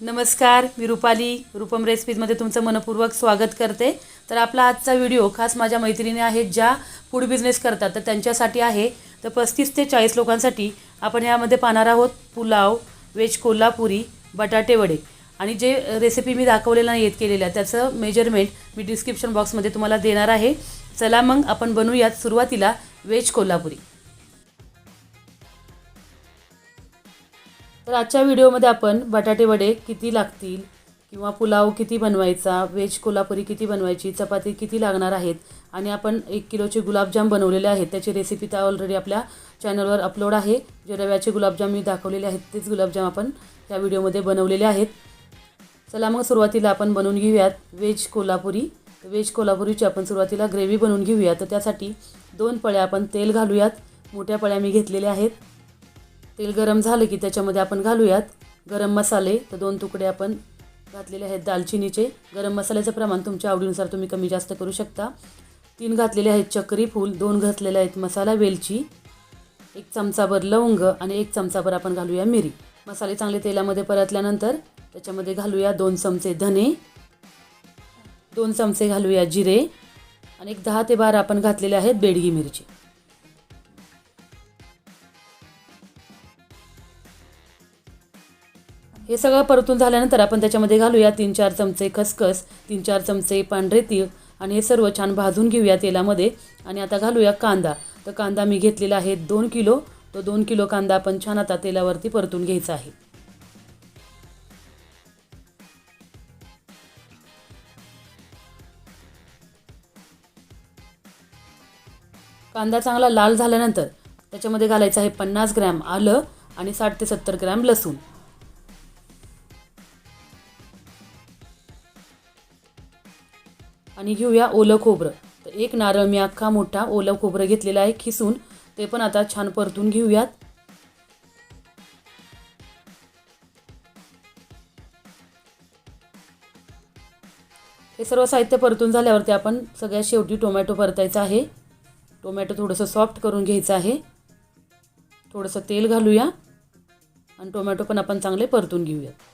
नमस्कार मी रुपाली रुपम रेसिपीजमध्ये तुमचं मनपूर्वक स्वागत करते. तर आपला आजचा व्हिडिओ खास माझ्या मैत्रिणी आहेत ज्या फूड बिझनेस करतात तर त्यांच्यासाठी आहे. तर पस्तीस ते चाळीस लोकांसाठी आपण यामध्ये पाहणार आहोत पुलाव वेज कोल्हापुरी बटाटे वडे. आणि जे रेसिपी मी दाखवलेलं नाही येत केलेल्या त्याचं मेजरमेंट मी डिस्क्रिप्शन बॉक्समध्ये तुम्हाला देणार आहे. चला मग आपण बनवूयात सुरुवातीला व्हेज कोल्हापुरी. तर आजच्या व्हिडिओमध्ये आपण बटाटे वडे किती लागतील किंवा पुलाव किती बनवायचा व्हेज कोल्हापुरी किती बनवायची चपाती किती लागणार आहेत आणि आपण एक किलोचे गुलाबजाम बनवलेले आहेत. त्याची रेसिपी तर ऑलरेडी आपल्या चॅनलवर अपलोड आहे. जे रव्याचे गुलाबजाम मी दाखवलेले आहेत तेच गुलाबजाम आपण त्या व्हिडिओमध्ये बनवलेले आहेत. चला मग सुरुवातीला आपण बनवून घेऊयात व्हेज कोल्हापुरी. व्हेज कोल्हापुरीची आपण सुरुवातीला ग्रेव्ही बनवून घेऊया. तर त्यासाठी दोन पळ्या आपण तेल घालूयात. मोठ्या पळ्या मी घेतलेल्या आहेत. तेल गरम झालं की त्याच्यामध्ये आपण घालूयात. गरम मसाले तर दोन तुकडे आपण घातलेले आहेत दालचिनीचे. गरम मसाल्याचं प्रमाण तुमच्या आवडीनुसार तुम्ही कमी जास्त करू शकता. तीन घातलेले आहेत चक्री फूल दोन घातलेले आहेत मसाला वेलची एक चमचाभर लवंग आणि एक चमचाभर आपण घालूया मिरी. मसाले चांगले तेलामध्ये परतल्यानंतर त्याच्यामध्ये घालूया दोन चमचे धने दोन चमचे घालूया जिरे आणि एक दहा ते बारा आपण घातलेले आहेत बेडगी मिरची. हे सगळं परतून झाल्यानंतर आपण त्याच्यामध्ये घालूया तीन चार चमचे खसखस तीन चार चमचे पांढरे तीळ आणि हे सर्व छान भाजून घेऊया तेलामध्ये. आणि आता घालूया कांदा. तर कांदा मी घेतलेला आहे दोन किलो. तो दोन किलो कांदा आपण छान आता तेलावरती परतून घ्यायचा आहे. कांदा चांगला लाल झाल्यानंतर त्याच्यामध्ये घालायचं आहे पन्नास ग्रॅम आलं आणि साठ ते सत्तर ग्रॅम लसूण. आणि घेऊया ओलं खोबरं. तर एक नारळ मी अख्खा मोठा ओलं खोबरं घेतलेलं आहे खिसून. ते पण आता छान परतून घेऊयात. हे सर्व साहित्य परतून झाल्यावरती आपण सगळ्यात शेवटी टोमॅटो परतायचा आहे. टोमॅटो थोडंसं सॉफ्ट करून घ्यायचं आहे. थोडंसं तेल घालूया. आणि टोमॅटो पण आपण चांगले परतून घेऊयात.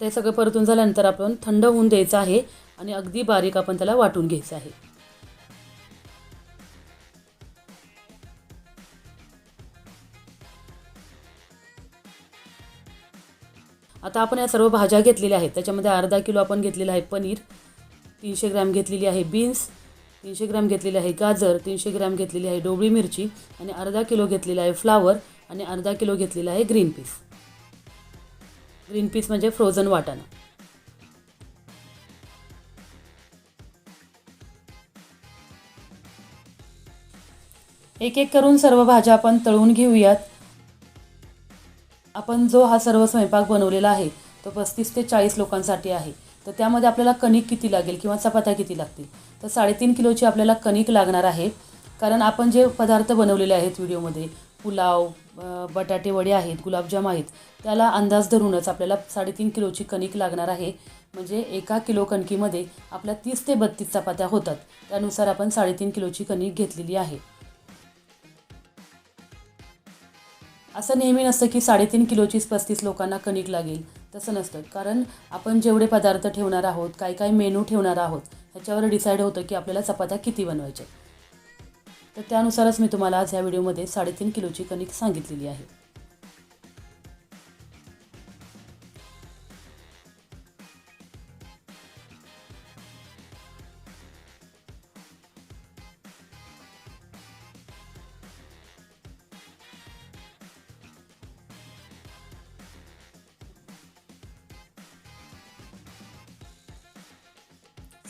आता हे सगळं परतून झाल्यानंतर आपण थंड होऊन द्यायचं आहे आणि अगदी बारीक आपण त्याला वाटून घ्यायचं आहे. आता आपण या सर्व भाज्या घेतलेल्या आहेत. त्याच्यामध्ये अर्धा किलो आपण घेतलेलं आहे पनीर तीनशे ग्रॅम घेतलेली आहे बीन्स तीनशे ग्रॅम घेतलेली आहे गाजर तीनशे ग्रॅम घेतलेली आहे डोबळी मिरची आणि अर्धा किलो घेतलेला आहे फ्लावर आणि अर्धा किलो घेतलेला आहे ग्रीन पीस. ग्रीन पीस म्हणजे फ्रोझन वाटाणा एक एक करून सर्व भाज्या आपण तळून घेऊयात. आपण जो हा सर्व स्वयंपाक बनवलेला आहे तो पस्तीस ते चाळीस लोकांसाठी आहे. तर त्यामध्ये आपल्याला कणिक किती लागेल किंवा चपात्या किती लागतील? तर साडेतीन किलोची आपल्याला कणिक लागणार आहे. कारण आपण जे पदार्थ बनवलेले आहेत व्हिडिओमध्ये पुलाव बटाटे वडे आहेत गुलाबजाम आहेत त्याला अंदाज धरूनच आपल्याला साडेतीन किलोची कणिक लागणार आहे. म्हणजे एका किलो कणकीमध्ये आपल्या तीस ते बत्तीस चपात्या होतात. त्यानुसार आपण साडेतीन किलोची कणिक घेतलेली आहे. असं नेहमी नसतं की साडेतीन किलोचीच पस्तीस लोकांना कणिक लागेल. तसं नसतं. कारण आपण जेवढे पदार्थ ठेवणार आहोत काय काय मेनू ठेवणार आहोत ह्याच्यावर डिसाईड होतं की आपल्याला चपात्या किती बनवायच्या तर त्यानुसारच मी तुम्हाला आज ह्या व्हिडिओमध्ये साडेतीन किलोची कणिक सांगितलेली आहे.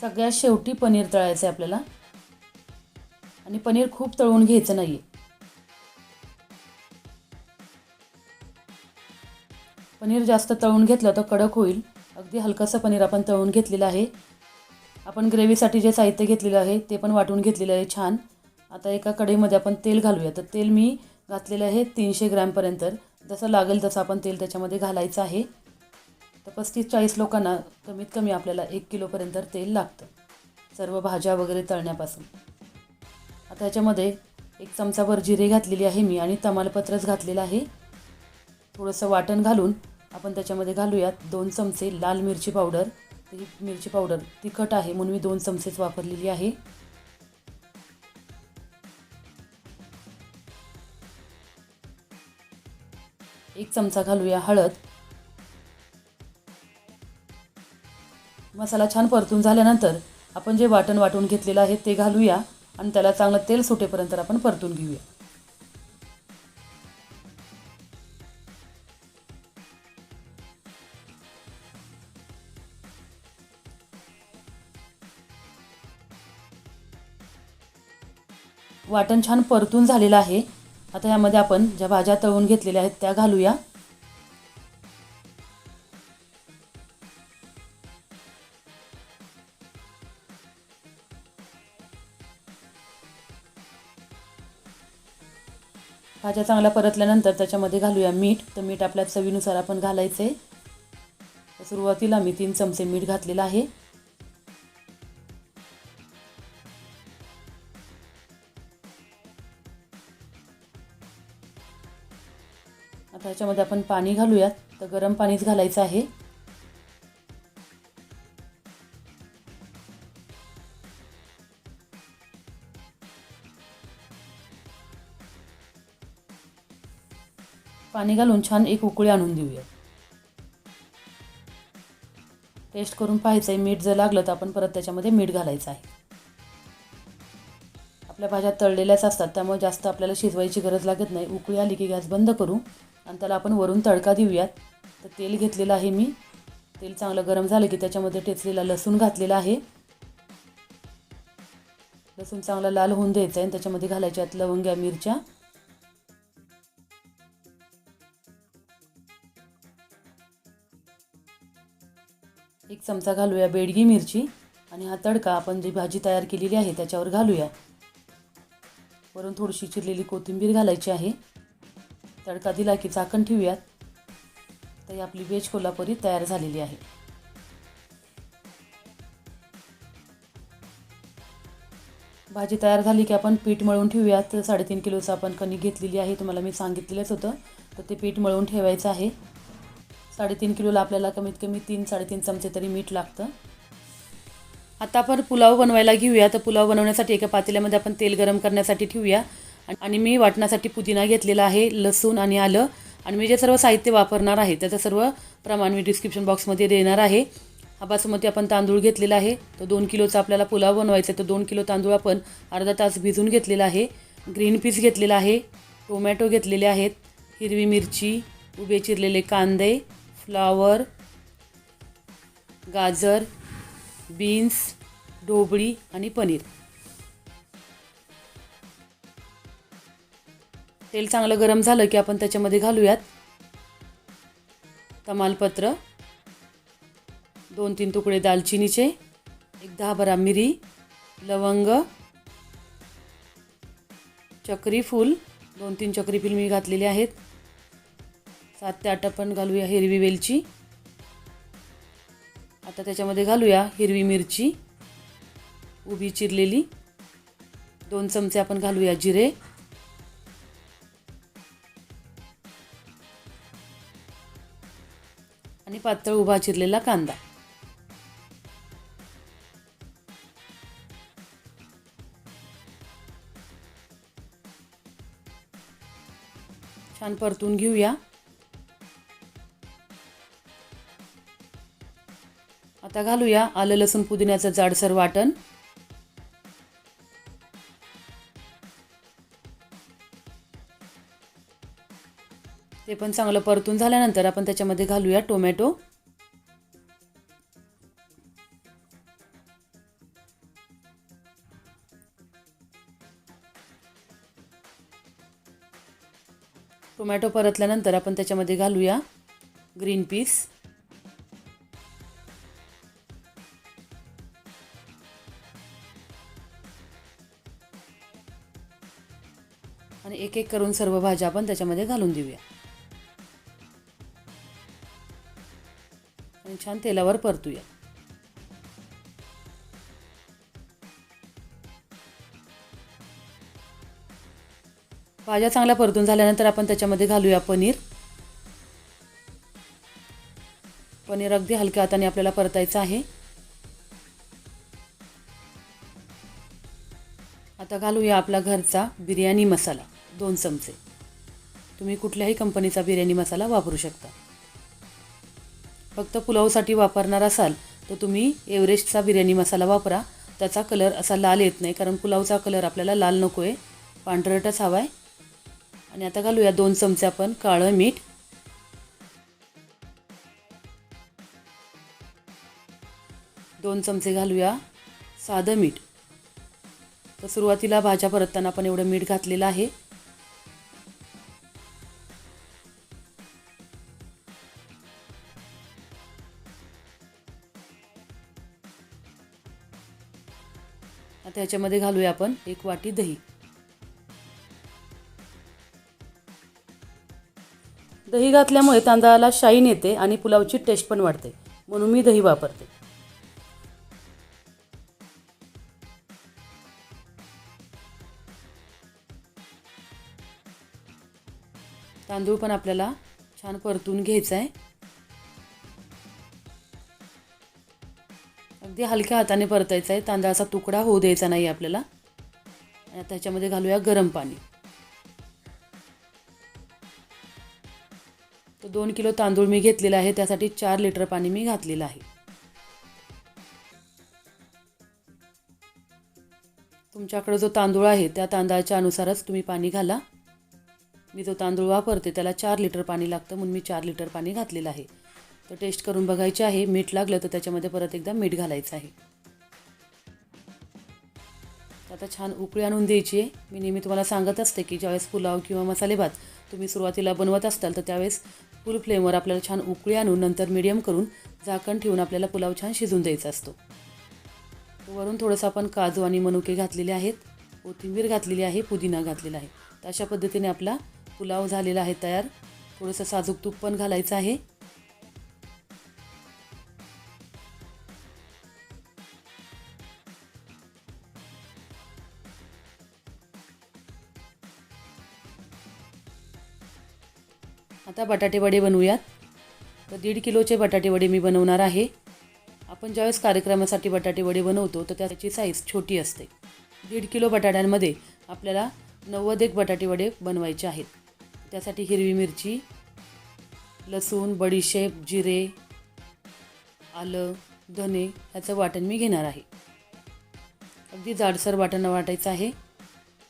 सगळ्यात शेवटी पनीर तळायचं आहे आपल्याला. आणि पनीर खूप तळून घ्यायचं नाही आहे पनीर जास्त तळून घेतलं तर कडक होईल. अगदी हलकंसं पनीर आपण तळून घेतलेलं आहे. आपण ग्रेव्हीसाठी जे साहित्य घेतलेलं आहे ते पण वाटून घेतलेलं आहे छान. आता एका कढईमध्ये आपण तेल घालूया. तर तेल मी घातलेलं आहे तीनशे ग्रॅमपर्यंत जसं लागेल तसं आपण तेल त्याच्यामध्ये घालायचं आहे. तर पस्तीस चाळीस लोकांना कमीत कमी आपल्याला एक किलोपर्यंत तेल लागतं. सर्व भाज्या वगैरे तळण्यापासून. आता ह्याच्यामध्ये एक चमचाभर जिरे घातलेली आहे मी आणि तमालपत्रच घातलेलं आहे. थोडंसं वाटण घालून आपण त्याच्यामध्ये घालूयात दोन चमचे लाल मिरची पावडर. ही मिरची पावडर तिखट आहे म्हणून मी दोन चमचेच वापरलेली आहे. एक चमचा घालूया हळद. मसाला छान परतून झाल्यानंतर आपण जे वाटण वाटून घेतलेलं आहे ते घालूया. आणि त्याला चांगलं तेल सुटेपर्यंत आपण परतून घेऊया. वाटण छान परतून झालेलं आहे. आता यामध्ये आपण ज्या भाज्या तळून घेतलेल्या आहेत त्या घालूया. भाज्या चांगल्या परतल्यानंतर त्याच्यामध्ये घालूया मीठ. तर मीठ आपल्या चवीनुसार आपण घालायचं. आहे सुरुवातीला मी तीन चमचे मीठ घातलेलं आहे. आता ह्याच्यामध्ये आपण पाणी घालूयात. तर गरम पाणीच घालायचं आहे. पाणी घालून छान एक उकळी आणून देऊया. टेस्ट करून पाहायचं आहे मीठ जर लागलं तर आपण परत त्याच्यामध्ये मीठ घालायचं आहे. आपल्या भाज्या तळलेल्याच असतात त्यामुळे जास्त आपल्याला शिजवायची गरज लागत नाही. उकळी आली की गॅस बंद करू आणि त्याला आपण वरून तडका देऊयात. तर तेल घेतलेलं आहे मी. तेल चांगलं गरम झालं की त्याच्यामध्ये टेचलेला लसूण घातलेला आहे. लसूण चांगला लाल होऊन द्यायचा आहे आणि त्याच्यामध्ये घालायच्यात लवंग्या मिरच्या. एक चमचा घालूया बेडगी मिरची आणि हा तडका आपण जी भाजी तयार केलेली आहे त्याच्यावर घालूया. वरून थोडीशी चिरलेली कोथिंबीर घालायची आहे. तडका दिला की झाकण ठेवूयात. तर ही आपली वेज कोल्हापुरी तयार झालेली आहे. भाजी तयार झाली की आपण पीठ मळून ठेवूयात. साडेतीन किलोचं आपण कणिक घेतलेली आहे. तुम्हाला मी सांगितलेलंच होतं. तर ते पीठ मळून ठेवायचं आहे. साडेतीन किलोला आपल्याला कमीत कमी तीन साडेतीन चमचे तरी मीठ लागतं. आता आपण पुलाव बनवायला घेऊया. तर पुलाव बनवण्यासाठी एका पातेल्यामध्ये आपण तेल गरम करण्यासाठी ठेवूया. आणि मी वाटण्यासाठी पुदिना घेतलेला आहे लसूण आणि आलं. आणि मी जे सर्व साहित्य वापरणार आहे त्याचं सर्व प्रमाण मी डिस्क्रिप्शन बॉक्समध्ये देणार आहे. हा बासमती आपण तांदूळ घेतलेला आहे. तो दोन किलोचा आपल्याला पुलाव बनवायचा आहे. तर दोन किलो तांदूळ आपण अर्धा तास भिजून घेतलेला आहे. ग्रीन पीस घेतलेला आहे. टोमॅटो घेतलेले आहेत. हिरवी मिरची उभे चिरलेले कांदे फ्लावर गाजर बीन्स ढोबळी आणि पनीर. तेल चांगलं गरम झालं की आपण त्याच्यामध्ये घालूयात तमालपत्र दोन तीन तुकडे दालचिनीचे एक दहा बारा मिरी लवंग चक्री फूल दोन तीन चक्री फूल मी घातलेले आहेत. सात ते आठ आपण घालूया हिरवी वेलची. आता त्याच्यामध्ये घालूया हिरवी मिरची उभी चिरलेली. दोन चमचे आपण घालूया जिरे. आणि पातळ उभा चिरलेला कांदा. छान परतून घेऊया. आता घालूया आलं लसूण पुदिन्याचं जाडसर वाटण. ते पण चांगलं परतून झाल्यानंतर आपण त्याच्यामध्ये घालूया टोमॅटो. टोमॅटो परतल्यानंतर आपण त्याच्यामध्ये घालूया ग्रीन पीस. आणि एक एक करून सर्व भाज्या आपण त्याच्यामध्ये घालून देऊया. आणि छान तेलावर परतूया. भाज्या चांगल्या परतून झाल्यानंतर आपण त्याच्यामध्ये घालूया पनीर. पनीर अगदी हलक्या हाताने आपल्याला परतायचं आहे. आता घालूया आपला घरचा बिर्याणी मसाला. दोन चमचे. तुम्ही कुठल्याही कंपनीचा बिर्याणी मसाला वापरू शकता. फक्त पुलावसाठी वापरणार असाल तर तुम्ही एव्हरेस्टचा बिर्याणी मसाला वापरा. त्याचा कलर असा लाल येत नाही कारण पुलावचा कलर आपल्याला लाल नको आहे पांढरटच हवा आहे आणि आता घालूया दोन चमचे आपण काळं मीठ. दोन चमचे घालूया साधं मीठ. तर सुरुवातीला भाज्या परतताना आपण एवढं मीठ घातलेलं आहे. त्याच्यामध्ये घालूया आपण एक वाटी दही. दही घातल्यामुळे तांदळाला शाईन येते आणि पुलावची टेस्ट पण वाढते. म्हणून मी दही वापरते. तांदूळ पण आपल्याला छान परतून घ्यायचा आहे. अगदी हलक्या हाताने परतायचा आहे. तांदळाचा तुकडा होऊ द्यायचा नाही आपल्याला. आणि आता ह्याच्यामध्ये घालूया गरम पाणी. तर दोन किलो तांदूळ मी घेतलेला आहे. त्यासाठी चार लिटर पाणी मी घातलेलं आहे. तुमच्याकडे जो तांदूळ आहे त्या तांदळाच्या अनुसारच तुम्ही पाणी घाला. मी जो तांदूळ वापरते त्याला चार लिटर पाणी लागतं म्हणून मी चार लिटर पाणी घातलेलं आहे. तर टेस्ट करून बघायची आहे. मीठ लागलं तर त्याच्यामध्ये परत एकदा मीठ घालायचं आहे. आता छान उकळी आणून द्यायची आहे. मी नेहमी तुम्हाला सांगत असते की ज्यावेळेस पुलाव किंवा मसाले भात तुम्ही सुरुवातीला बनवत असताल तर त्यावेळेस फुल फ्लेमवर आपल्याला छान उकळी आणून नंतर मिडियम करून झाकण ठेवून आपल्याला पुलाव छान शिजून द्यायचा असतो. वरून थोडंसं आपण काजू आणि मनुके घातलेले आहेत. कोथिंबीर घातलेली आहे पुदिना घातलेला आहे. तर अशा पद्धतीने आपला पुलाव झालेला आहे तयार. थोडंसं साजूक तूप पण घालायचं आहे. आता बटाटे वडे बनवूयात. तर दीड किलोचे बटाटे वडे मी बनवणार आहे. आपण ज्यावेळेस कार्यक्रमासाठी बटाटे वडे बनवतो तर त्याची साईज छोटी असते. दीड किलो बटाट्यांमध्ये आपल्याला नव्वद एक बटाटे वडे बनवायचे आहेत. त्यासाठी हिरवी मिरची लसूण बडीशेप जिरे आलं धने ह्याचं वाटण मी घेणार आहे. अगदी जाडसर वाटण वाटायचं आहे.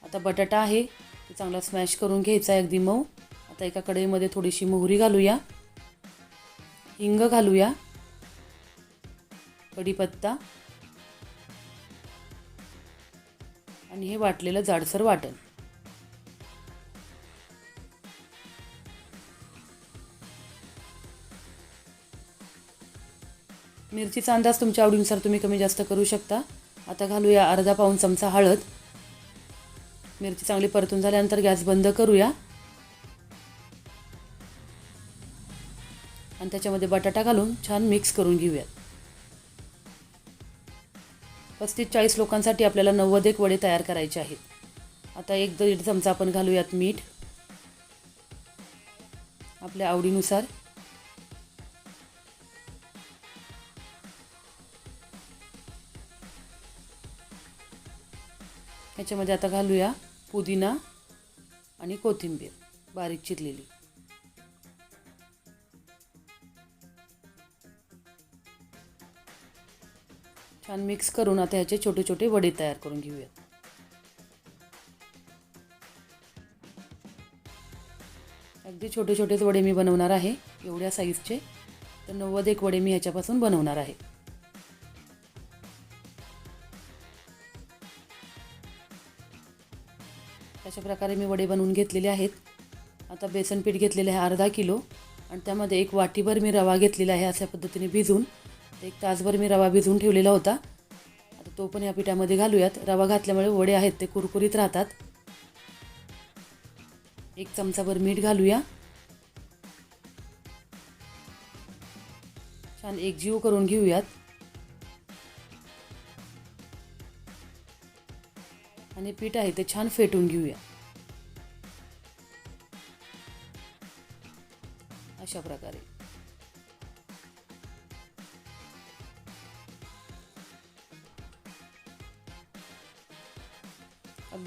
आता बटाटा आहे तो चांगला स्मॅश करून घ्यायचा आहे अगदी मऊ. आता एका कढईमध्ये थोडीशी मोहरी घालूया. हिंग घालूया. कढीपत्ता. आणि हे वाटलेलं जाडसर वाटण. मिरचीचा अंदाज तुमच्या आवडीनुसार तुम्ही कमी जास्त करू शकता. आता घालूया अर्धा पाऊन चमचा हळद. मिरची चांगली परतून झाल्यानंतर गॅस बंद करूया. त्याच्यामध्ये बटाटा घालून छान मिक्स करून घेऊयात. पस्तीस चाळीस लोकांसाठी आपल्याला नव्वद एक वडे तयार करायचे आहेत. आता एक दीड चमचा आपण घालूयात मीठ. आपल्या आवडीनुसार. ह्याच्यामध्ये आता घालूया पुदिना आणि कोथिंबीर बारीक चिरलेली. छान मिक्स करून आता ह्याचे छोटे छोटे वडे तयार करून घेऊयात. अगदी छोटे छोटेच वडे मी बनवणार आहे एवढ्या साईजचे तर नव्वद एक वडे मी ह्याच्यापासून बनवणार आहे. अशा प्रकारे मी वडे बनवून घेतलेले आहेत. आता बेसन पीठ घेतलेले आहे अर्धा किलो. आणि त्यामध्ये एक वाटीभर मी रवा घेतलेला आहे अशा पद्धतीने भिजून. एक तासभर मी रवा भिजवून ठेवलेला होता. आता तो पण या पिठामध्ये घालूयात. रवा घातल्यामुळे वडे आहेत ते कुरकुरीत राहतात. एक चमचाभर मीठ घालूया. छान एकजीव करून घेऊयात. आणि पीठ आहे ते छान फेटून घेऊया. अशा प्रकारे.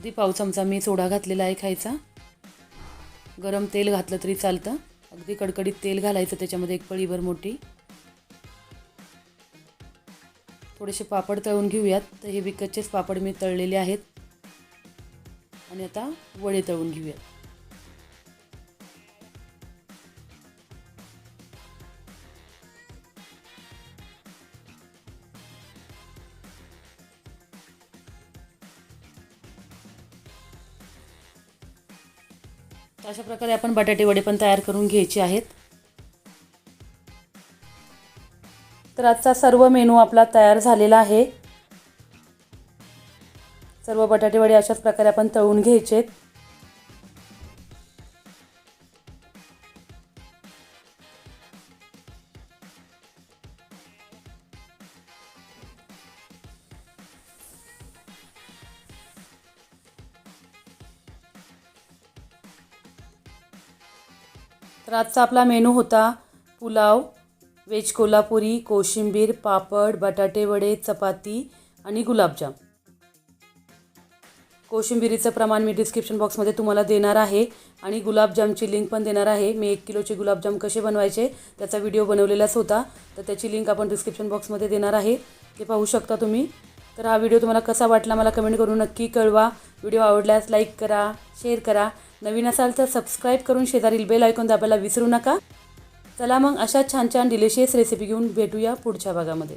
अगदी पाव चमचा मी सोडा घातलेला आहे खायचा. गरम तेल घातलं तरी चालतं. अगदी कडकडीत तेल घालायचं त्याच्यामध्ये एक पळीभर मोठी. थोडेसे पापड तळून घेऊयात. तर हे विकतचेच पापड मी तळलेले आहेत. आणि आता वडे तळून घेऊयात. अशा प्रकारे आपण बटाटे वडे पण तयार करून घ्यायचे आहेत. तर आजचा सर्व मेनू आपला तयार झालेला आहे. सर्व बटाटे वडे अशाच प्रकारे आपण तळून घ्यायचे आहेत आजचा आपला मेनू होता पुलाव वेज कोल्हापुरी कोशिंबीर पापड बटाटे वडे चपाती आणि गुलाबजाम. कोशिंबिरीचं प्रमाण मी डिस्क्रिप्शन बॉक्समध्ये तुम्हाला देणार आहे आणि गुलाबजामची लिंक पण देणार आहे. मी एक किलोचे गुलाबजाम कसे बनवायचे त्याचा व्हिडिओ बनवलेलाच होता. तर त्याची लिंक आपण डिस्क्रिप्शन बॉक्समध्ये देणार आहे. ते पाहू शकता तुम्ही. तर हा व्हिडिओ तुम्हाला कसा वाटला मला कमेंट करून नक्की कळवा. व्हिडिओ आवडल्यास लाईक करा शेअर करा नवीन असाल तर सबस्क्राईब करून शेजारील बेल ऐकून दाबायला विसरू नका. चला मग अशा छान छान डिलिशियस रेसिपी घेऊन भेटूया पुढच्या भागामध्ये.